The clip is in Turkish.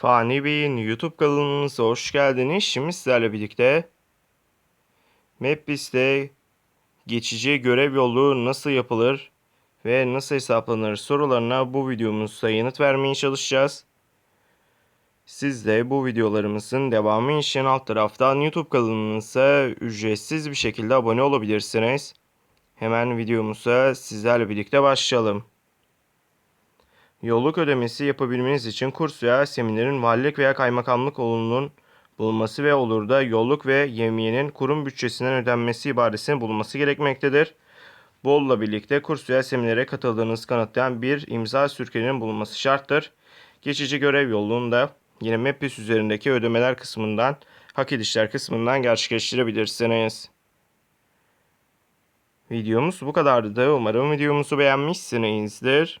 Fani Bey'in YouTube kanalımıza hoş geldiniz. Şimdi sizlerle birlikte MapBiz'de geçici görev yolu nasıl yapılır ve nasıl hesaplanır sorularına bu videomuzda yanıt vermeye çalışacağız. Siz de bu videolarımızın devamı için alt taraftan YouTube kanalımıza ücretsiz bir şekilde abone olabilirsiniz. Hemen videomuza sizlerle birlikte başlayalım. Yolluk ödemesi yapabilmeniz için kurs veya seminerin valilik veya kaymakamlık olunun bulunması ve olur da yolluk ve yemiyenin kurum bütçesinden ödenmesi ibaresinin bulunması gerekmektedir. Bolla birlikte kurs veya seminere katıldığınızı kanıtlayan bir imza sürkenin bulunması şarttır. Geçici görev yolluğunda yine MEPIS üzerindeki ödemeler kısmından hak edişler kısmından gerçekleştirebilirsiniz. Videomuz bu kadardı. Umarım videomuzu beğenmişsinizdir.